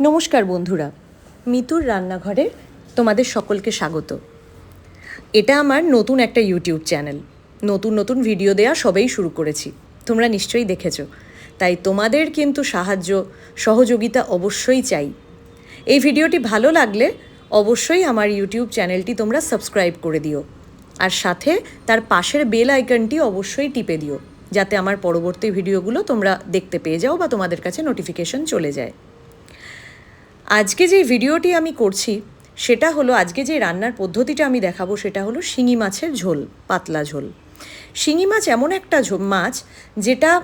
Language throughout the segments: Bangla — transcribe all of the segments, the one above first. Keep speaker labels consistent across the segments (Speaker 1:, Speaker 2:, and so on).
Speaker 1: নমস্কার বন্ধুরা, মিতুর রান্নাঘরে তোমাদের সকলকে স্বাগত। এটা আমার নতুন একটা ইউটিউব চ্যানেল। নতুন নতুন ভিডিও দেওয়া সবেই শুরু করেছি। তোমরা নিশ্চয়ই দেখেছ। তাই তোমাদের কিন্তু সাহায্য, সহযোগিতা অবশ্যই চাই। এই ভিডিওটি ভালো লাগলে অবশ্যই আমার ইউটিউব চ্যানেলটি তোমরা সাবস্ক্রাইব করে দিও। আর সাথে তার পাশের বেল আইকনটি অবশ্যই টিপে দিও, যাতে আমার পরবর্তী ভিডিওগুলো তোমরা দেখতে পেয়ে যাও বা তোমাদের কাছে নোটিফিকেশন চলে যায়। আজকে যে ভিডিওটি আমি করছি, সেটা হলো আজকে যে রান্নার পদ্ধতিটা আমি দেখাবো, সেটা হলো শিঙি মাছের ঝোল, পাতলা ঝোল। শিঙি মাছ এমন একটা মাছ যেটা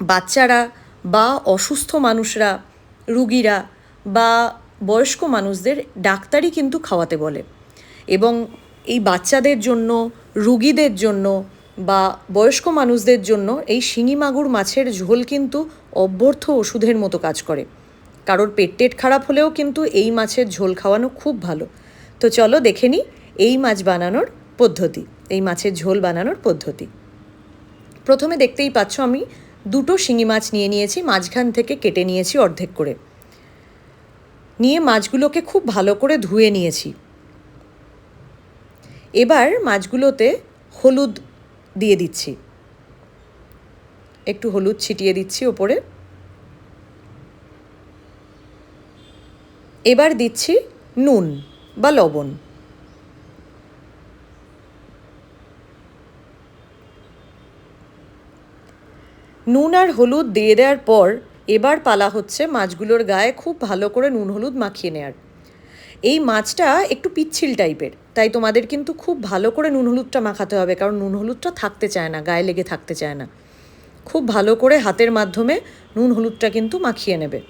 Speaker 1: বাচ্চারা বা অসুস্থ মানুষরা, রুগীরা বা বয়স্ক মানুষদের ডাক্তারই কিন্তু খাওয়াতে বলে। এবং এই বাচ্চাদের জন্য, রুগীদের জন্য বা বয়স্ক মানুষদের জন্য এই শিঙি মাগুর মাছের ঝোল কিন্তু অভ্যর্থ ওষুধের মতো কাজ করে। কারোর পেট টেট খারাপ হলেও কিন্তু এই মাছের ঝোল খাওয়ানো খুব ভালো। তো চলো দেখে নিই এই মাছ বানানোর পদ্ধতি, এই মাছের ঝোল বানানোর পদ্ধতি। প্রথমে দেখতেই পাচ্ছ আমি দুটো শিঙি মাছ নিয়ে নিয়েছি, মাঝখান থেকে কেটে নিয়েছি অর্ধেক করে। নিয়ে মাছগুলোকে খুব ভালো করে ধুয়ে নিয়েছি। এবার মাছগুলোতে হলুদ দিয়ে দিচ্ছি। একটু হলুদ ছিটিয়ে দিচ্ছি ওপরে। এবার দিচ্ছি নুন বা লবণ। নুন আর হলুদ দিয়ে দেওয়ার পর এবার পালা হচ্ছে মাছগুলোর গায়ে খুব ভালো করে নুন হলুদ মাখিয়ে নেওয়ার এই মাছটা একটু পিচ্ছিল টাইপের, তাই তোমাদের কিন্তু খুব ভালো করে নুন হলুদটা মাখাতে হবে, কারণ নুন হলুদটা থাকতে চায় না, গায়ে লেগে থাকতে চায় না। খুব ভালো করে হাতের মাধ্যমে নুন হলুদটা কিন্তু মাখিয়ে নেবে।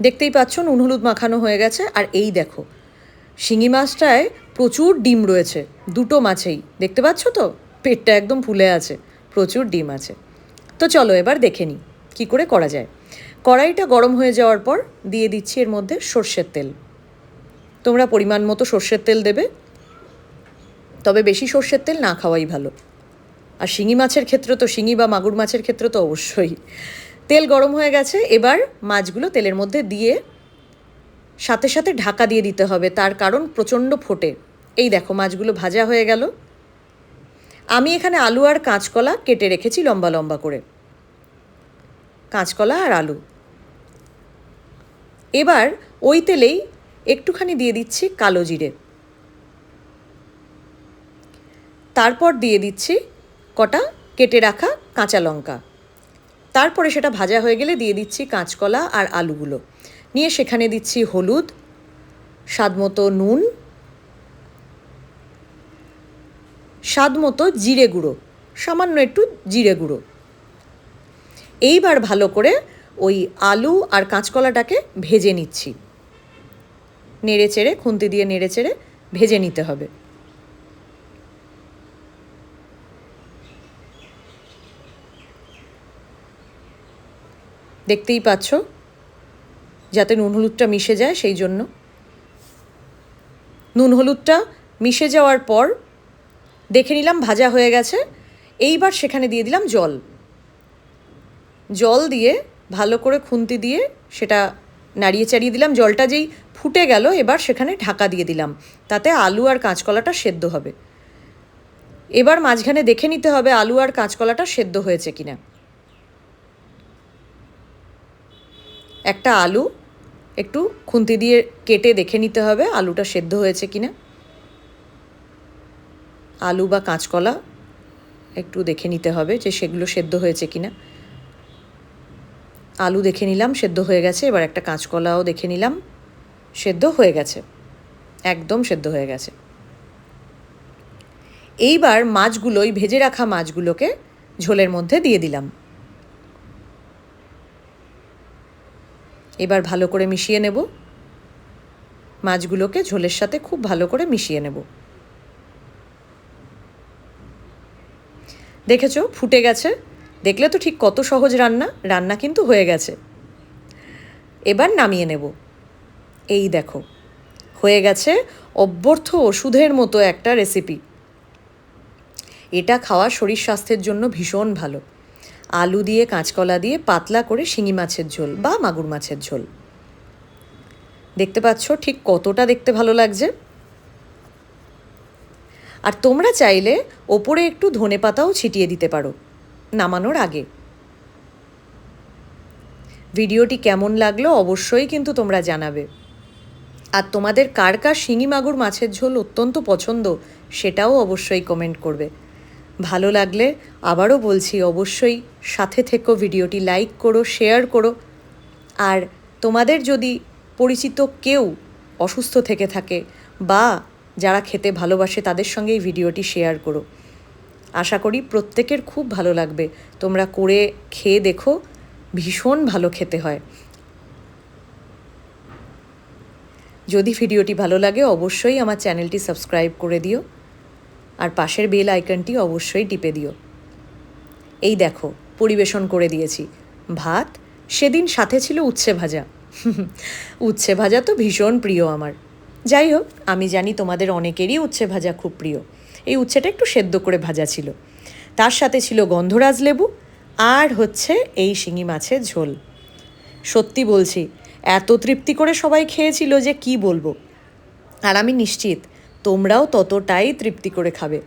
Speaker 1: দেখতেই পাচ্ছ, নুন হলুদ মাখানো হয়ে গেছে। আর এই দেখো, শিঙি মাছটায় প্রচুর ডিম রয়েছে, দুটো মাছেই। দেখতে পাচ্ছ তো? পেটটা একদম ফুলে আছে, প্রচুর ডিম আছে। তো চলো এবার দেখে নিই, কী করে করা যায়। কড়াইটা গরম হয়ে যাওয়ার পর দিয়ে দিচ্ছি এর মধ্যে সর্ষের তেল। তোমরা পরিমাণ মতো সর্ষের তেল দেবে। তবে বেশি সর্ষের তেল না খাওয়াই ভালো। আর শিঙি মাছের ক্ষেত্রে তো, শিঙি বা মাগুর মাছের ক্ষেত্রে তো অবশ্যই। তেল গরম হয়ে গেছে, এবার মাছগুলো তেলের মধ্যে দিয়ে সাথে সাথে ঢাকা দিয়ে দিতে হবে, তার কারণ প্রচণ্ড ফোটে। এই দেখো, মাছগুলো ভাজা হয়ে গেল। আমি এখানে আলু আর কাঁচকলা কেটে রেখেছি লম্বা লম্বা করে। কাঁচকলা আর আলু। এবার ওই তেলেই একটুখানি দিয়ে দিচ্ছি কালো জিরে। তারপর দিয়ে দিচ্ছি কটা কেটে রাখা কাঁচা লঙ্কা। তারপরে সেটা ভাজা হয়ে গেলে দিয়ে দিচ্ছি কাঁচকলা আর আলুগুলো। নিয়ে সেখানে দিচ্ছি হলুদ স্বাদ মতো নুন স্বাদ মতো জিরে গুঁড়ো, সামান্য একটু জিরে গুঁড়ো। এইবার ভালো করে ওই আলু আর কাঁচকলাটাকে ভেজে নিচ্ছি। নেড়ে চেড়ে, খুন্তি দিয়ে নেড়ে চেড়ে ভেজে নিতে হবে। দেখতেই পাচ্ছ, যাতে নুন হলুদটা মিশে যায় সেই জন্য। নুন হলুদটা মিশে যাওয়ার পর দেখে নিলাম ভাজা হয়ে গেছে, এইবার সেখানে দিয়ে দিলাম জল। জল দিয়ে ভালো করে খুন্তি দিয়ে সেটা নাড়িয়ে চাড়িয়ে দিলাম, জলটা যেই ফুটে গেল এবার সেখানে ঢাকা দিয়ে দিলাম, তাতে আলু আর কাঁচকলাটা সেদ্ধ হবে। এবার মাঝখানে দেখে নিতে হবে আলু আর কাঁচকলাটা সেদ্ধ হয়েছে কিনা। একটা আলু একটু খুন্তি দিয়ে কেটে দেখে নিতে হবে আলুটা সেদ্ধ হয়েছে কিনা। আলু বা কাঁচকলা একটু দেখে নিতে হবে যে সেগুলো সেদ্ধ হয়েছে কিনা। আলু দেখে নিলাম, সেদ্ধ হয়ে গেছে, এবার একটা কাঁচকলাও দেখে নিলাম, সেদ্ধ হয়ে গেছে, একদম সেদ্ধ হয়ে গেছে। এইবার মাছগুলো ওই ভেজে রাখা মাছগুলোকে ঝোলের মধ্যে দিয়ে দিলাম। এবার ভালো করে মিশিয়ে নেব। মাছগুলোকে ঝোলের সাথে খুব ভালো করে মিশিয়ে নেব। দেখেছ? ফুটে গেছে। দেখলে তো ঠিক কত সহজ রান্না। রান্না কিন্তু হয়ে গেছে। এবার নামিয়ে নেব। এই দেখো, হয়ে গেছে অভ্যর্থ ওষুধের মতো একটা রেসিপি এটা খাওয়া শরীর স্বাস্থ্যের জন্য ভীষণ ভালো। আলু দিয়ে, কাঁচকলা দিয়ে পাতলা করে শিঙি মাছের ঝোল বা মাগুর মাছের ঝোল। দেখতে পাচ্ছ ঠিক কতটা দেখতে ভালো লাগছে। আর তোমরা চাইলে ওপরে একটু ধনে পাতাও ছিটিয়ে দিতে পারো, নামানোর আগে। ভিডিওটি কেমন লাগল অবশ্যই কিন্তু তোমরা জানাবে। আর তোমাদের কার কার শিঙি মাগুর মাছের ঝোল অত্যন্ত পছন্দ সেটাও অবশ্যই কমেন্ট করবে। ভালো লাগলে আবারও বলছি অবশ্যই সাথে থেকো, ভিডিওটি লাইক করো, শেয়ার করো। আর তোমাদের যদি পরিচিত কেউ অসুস্থ থেকে থাকে বা যারা খেতে ভালোবাসে, তাদের সঙ্গে এই ভিডিওটি শেয়ার করো। আশা করি প্রত্যেকের খুব ভালো লাগবে। তোমরা করে খেয়ে দেখো, ভীষণ ভালো খেতে হয়। যদি ভিডিওটি ভালো লাগে, অবশ্যই আমার চ্যানেলটি সাবস্ক্রাইব করে দিও। আর পাশের বেল আইকনটি অবশ্যই টিপে দিও। এই দেখো, পরিবেশন করে দিয়েছি। ভাত? সেদিন সাথে ছিল উচ্ছে ভাজা। উচ্ছে ভাজা তো ভীষণ প্রিয় আমার। যাই হোক, আমি জানি তোমাদের অনেকেরই উচ্ছে ভাজা খুব প্রিয়। এই উচ্ছেটা একটু সেদ্ধ করে ভাজা ছিল। তার সাথে ছিল গন্ধরাজ লেবু আর হচ্ছে এই শিঙি মাছের ঝোল। সত্যি বলছি, এত তৃপ্তি করে সবাই খেয়েছিল যে কি বলব। আর আমি নিশ্চিত তোমরাও ততটাই তৃপ্তি করে খাবে।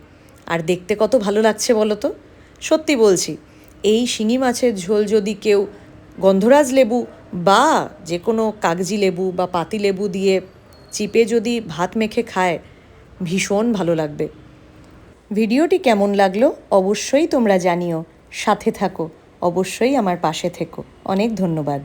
Speaker 1: আর দেখতে কত ভালো লাগছে বলো তো? সত্যি বলছি, এই শিঙি মাছের ঝোল যদি কেউ গন্ধরাজ লেবু বা যে কোনো কাগজি লেবু বা পাতি লেবু দিয়ে চিপে যদি ভাত মেখে খায়, ভীষণ ভালো লাগবে। ভিডিওটি কেমন লাগল অবশ্যই তোমরা জানিও। সাথে থাকো, অবশ্যই আমার পাশে থেকো। অনেক ধন্যবাদ।